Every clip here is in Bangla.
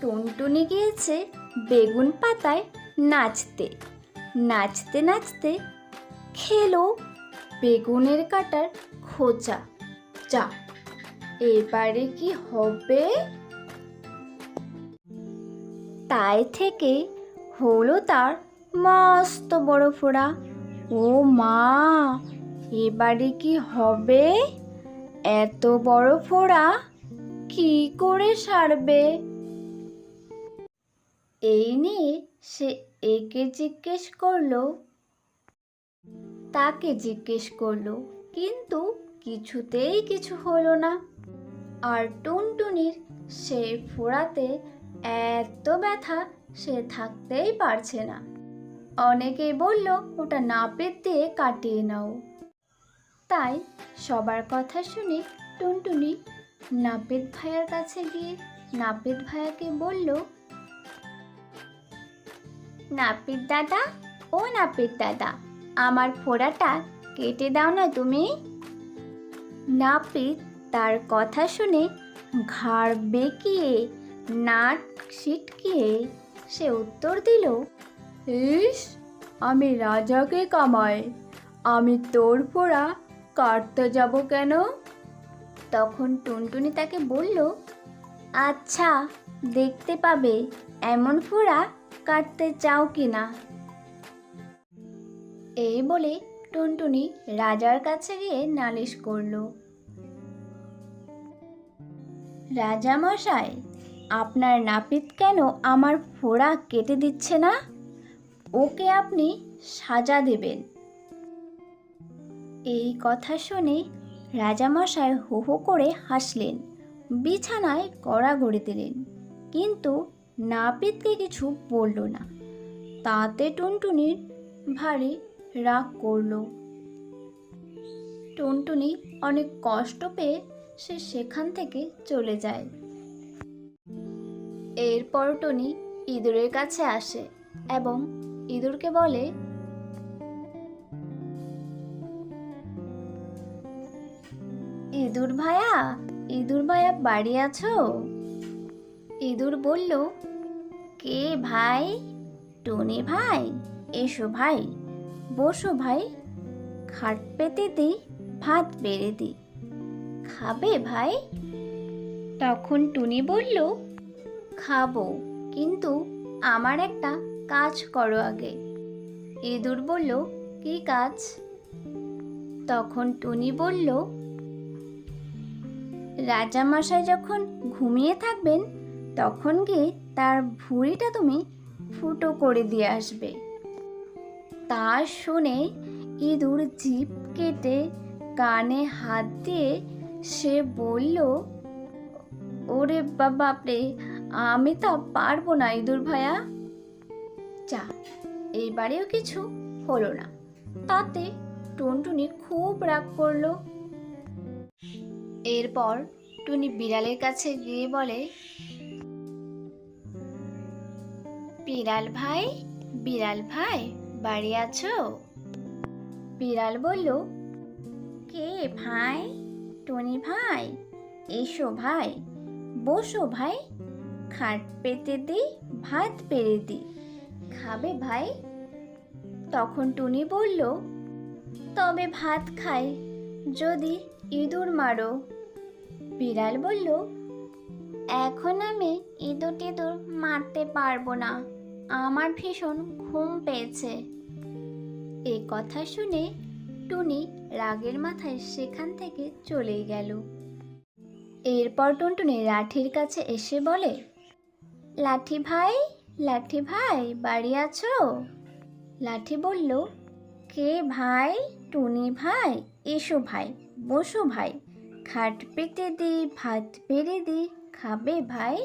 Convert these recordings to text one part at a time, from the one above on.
টুনটুনি গিয়েছে বেগুন পাতায় নাচতে। নাচতে নাচতে খেলো বেগুনের কাটার খোঁচা। যা, এবারে কি হবে? তাই থেকে হলো তার মস্ত বড় ফোড়া। ও মা, এবারে কি হবে? এত বড় ফোড়া কি করে সারবে? এই নিয়ে সে একে জিজ্ঞেস করল। তাকে জিজ্ঞেস করল, কিন্তু কিছুতেই কিছু হলো না। আর টুনটুনির সেই ফোড়াতে এত ব্যথা সে থাকতেই পারছে না। অনেকেই বলল, ওটা নাপিত দিয়ে কাটিয়ে নাও। তাই সবার কথা শুনে টুনটুনি নাপিত ভাইয়ার কাছে গিয়ে নাপিত ভাইয়াকে বলল নাপিত দাদা, ও নাপিত দাদা, আমার ফোড়াটা কেটে দাও না তুমি। নাপিত তার কথা শুনে ঘাড় বেঁকিয়ে, নাক ছিটকিয়ে সে উত্তর দিল, ইস, আমি রাজাকে কামাই, আমি তোর ফোড়া কাটতে যাব কেন? তখন টুনটুনি তাকে বলল আচ্ছা দেখতে পাবে, এমন ফোড়া কাটতে চাও কি না? এই বলে টুনটুনি রাজার কাছে গিয়ে নালিশ করল। রাজা মশাই আপনার নাপিত কেন আমার ফোড়া কেটে দিচ্ছে না? ওকে আপনি সাজা দেবেন। এই কথা শুনে রাজামশাই হো হো করে হাসলেন, বিছানায় গড়াগড়ি দিলেন। কিন্তু নাপিতকে কিছু বলল না। তাতে টুনটুনির ভারী রাগ করল। টুনটুনি অনেক কষ্ট পেয়ে সে সেখান থেকে চলে যায়। এরপর টুনি ইঁদুরের কাছে আসে এবং ইঁদুরকে বলে, ইঁদুর ভায়া ইঁদুর ভায়া বাড়ি আছো? ইঁদুর বলল, কে ভাই? টুনি ভাই? এসো ভাই। বসো ভাই। খাট পেতে দিই, ভাত বেড়ে দিই। খাবে ভাই? তখন টুনি বলল, খাব, কিন্তু আমার একটা কাজ করো আগে। ইঁদুর বলল, কি কাজ? তখন টুনি বলল, রাজামশাই যখন ঘুমিয়ে থাকবেন তখন গিয়ে তার ভুঁড়িটা তুমি ফুটো করে দিয়ে আসবে? তা শুনে ইঁদুর জিভ কেটে কানে হাত দিয়ে সে বলল, ওরে বাপরে আমি তা পারব না ইঁদুর ভাইয়া যা এইবারেও কিছু হলো না। তাতে টুনটুনি খুব রাগ করল। এরপর টুনি বিড়ালের কাছে গিয়ে বলে বিড়াল ভাই বিড়াল ভাই, বাড়ি আছো? বিড়াল বলল, কে ভাই? টুনি ভাই, এসো ভাই, বসো ভাই, খাট পেতে দি, ভাত পেরে দি। খাবে ভাই? তখন টুনি বলল, তবে ভাত খাই, যদি ইঁদুর মারো। বিড়াল বলল, এখন আমি ইঁদুর টিঁদুর মারতে পারব না। আমার ভীষণ ঘুম পেয়েছে। এই কথা শুনে টুনি রাগের মাথায় সেখান থেকে চলেই গেল। এরপর টুনটুনি লাঠির কাছে এসে বলে, লাঠি ভাই লাঠি ভাই, বাড়ি আছো? লাঠি বলল, কে ভাই? টুনি ভাই? এসো ভাই, বসো ভাই। খাট পেতে দি, ভাত পেরে দি, খাবে ভাই?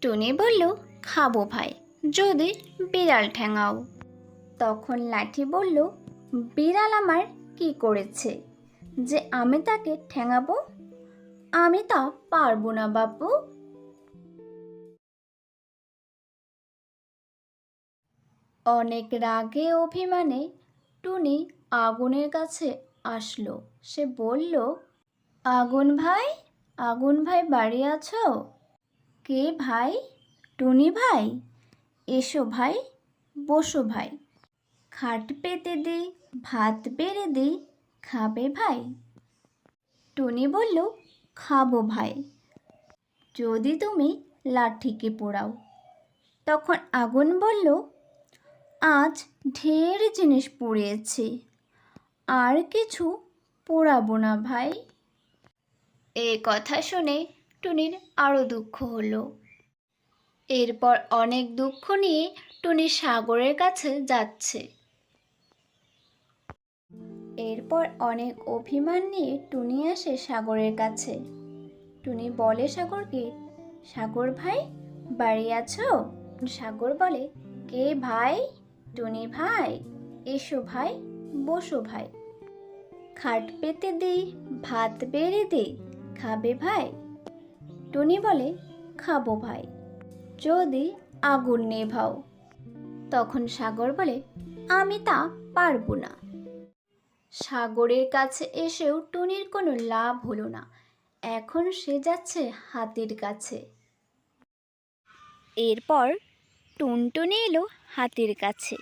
টুনি বলল, খাব ভাই। যদি বিড়াল ঠ্যাঙাও তখন লাঠি বলল, বিড়াল আমার কি করেছে? যে আমি তাকে ঠ্যাঙাবো আমি তা পারব না বাপু। অনেক রাগে অভিমানে টুনি আগুনের কাছে আসলো। সে বলল, আগুন ভাই আগুন ভাই বাড়ি আছো? কে ভাই? টুনি ভাই? এসো ভাই, বসো ভাই। খাট পেতে দে, ভাত বেড়ে দে, খাবে ভাই। টুনি বলল, খাব ভাই। যদি তুমি লাঠিকে পোড়াও। তখন আগুন বলল, আজ ঢের জিনিস পুড়িয়েছি, আর কিছু পোড়াবো না ভাই। এ কথা শুনে টুনির আরও দুঃখ হলো। এরপর অনেক দুঃখ নিয়ে টুনি সাগরের কাছে যাচ্ছে। এরপর অনেক অভিমান নিয়ে টুনি আসে সাগরের কাছে। টুনি বলে সাগরকে, সাগর ভাই, বাড়ি আছো? সাগর বলে, কে ভাই? টুনি ভাই, এসো ভাই, বসো ভাই। খাট পেতে দিই, ভাত বেড়ে দিই, খাবে ভাই? টুনি বলে, খাব ভাই। যদি আগুন নেভাও, তখন সাগর বলে, আমি তা পারব না। সাগরের কাছে এসেও টুনির কোনো লাভ হলো না। এখন সে যাচ্ছে হাতির কাছে। এরপর টুনটুনি এলো হাতির কাছে।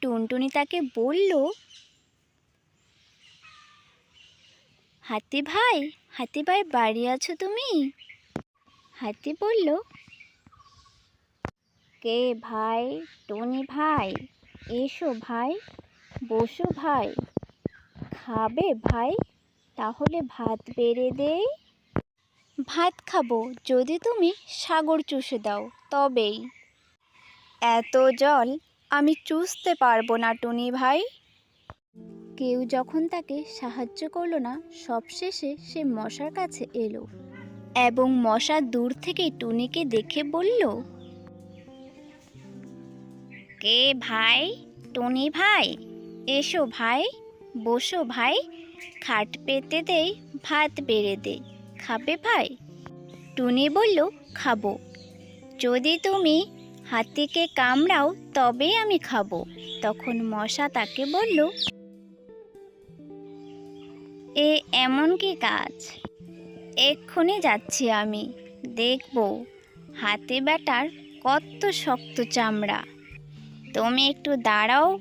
টুনটুনি তাকে বলল, হাতি ভাই হাতি ভাই, বাড়ি আছো তুমি? হাতি বলল কে ভাই? টুনি ভাই, এসো ভাই, বসো ভাই। খাবে ভাই? তাহলে ভাত বেড়ে দেই। ভাত খাব, যদি তুমি সাগর চুষে দাও, তবেই। এত জল আমি চুষতে পারব না, টুনি ভাই। কেউ যখন তাকে সাহায্য করল না, সবশেষে সে মশার কাছে এলো। এবং মশা দূর থেকে টুনিকে দেখে বলল কে ভাই? টুনি ভাই? এসো ভাই, বসো ভাই, খাট পেতে দেই, ভাত বেড়ে দে খাবে ভাই? টুনি বলল, খাব। যদি তুমি হাতিকে কামড়াও, তবে আমি খাব। তখন মশা তাকে বলল, এ এমন কি কাজ? এক্ষুনি যাচ্ছি আমি। দেখব। হাতি বেটার কত শক্ত চামড়া। তুমি একটু দাঁড়াও,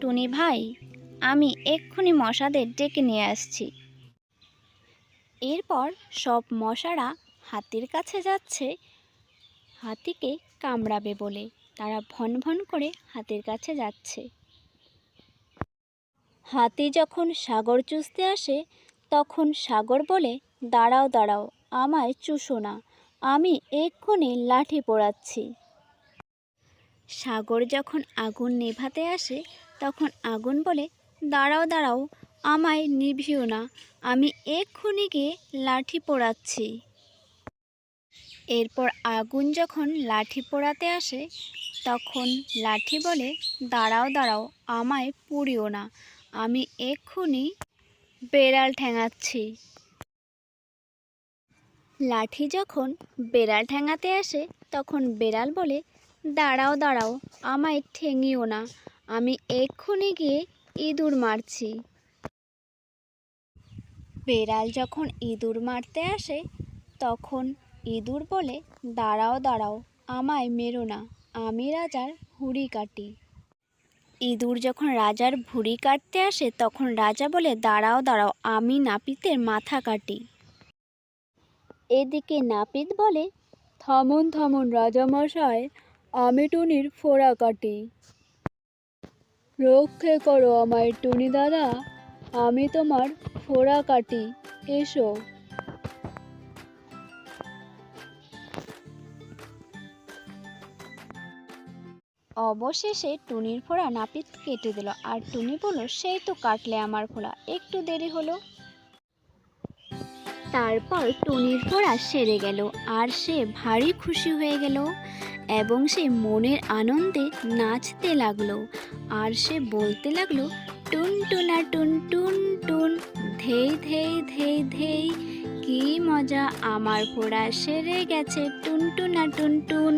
টুনি ভাই। আমি এক্ষুনি মশাদের ডেকে নিয়ে আসছি। এরপর সব মশারা হাতির কাছে যাচ্ছে। হাতিকে কামড়াবে বলে তারা ভন ভন করে হাতির কাছে যাচ্ছে। হাতি যখন সাগর চুষতে আসে, তখন সাগর বলে, দাঁড়াও দাঁড়াও, আমায় চুষো না। আমি এক্ষুনি লাঠি পোড়াচ্ছি। সাগর যখন আগুন নেভাতে আসে, তখন আগুন বলে, দাঁড়াও দাঁড়াও, আমায় নিভিও না, আমি এক্ষুনি গিয়ে লাঠি পোড়াচ্ছি। এরপর আগুন যখন লাঠি পোড়াতে আসে, তখন লাঠি বলে, দাঁড়াও দাঁড়াও, আমায় পুড়িও না, আমি এক্ষুনি বেড়াল ঠ্যাঙাচ্ছি লাঠি যখন বেড়াল ঠ্যাঙাতে আসে, তখন বেড়াল বলে দাঁড়াও দাঁড়াও, আমায় ঠেঙিও না। আমি এক্ষুনি গিয়ে ইঁদুর মারছি। বেড়াল যখন ইঁদুর মারতে আসে, তখন ইঁদুর বলে, দাঁড়াও দাঁড়াও, আমায় মেরো না, আমি রাজার হুড়ি কাটি। ইঁদুর যখন রাজার ভুঁড়ি কাটতে আসে, তখন রাজা বলে, দাঁড়াও দাঁড়াও, আমি নাপিতের মাথা কাটি। এদিকে নাপিত বলে, থমন থমন রাজামশাই আমি টুনির ফোড়া কাটি। রক্ষে করো আমায় টুনি দাদা, আমি তোমার ফোড়া কাটি, এসো। অবশেষে টুনির ফোড়া নাপিত কেটে দিল, আর টুনি বলল, সেই তো কাটলে আমার ফোড়া, একটু দেরি হলো। তারপর টুনির পোড়া সেরে গেল আর সে ভারী খুশি হয়ে গেল এবং সে মনের আনন্দে নাচতে লাগল আর সে বলতে লাগল, টুন টুনা টুন টুন টুন ধেই ধেই ধেই ধেই কি মজা আমার পোড়া সেরে গেছে, টুন টুনা টুন টুন।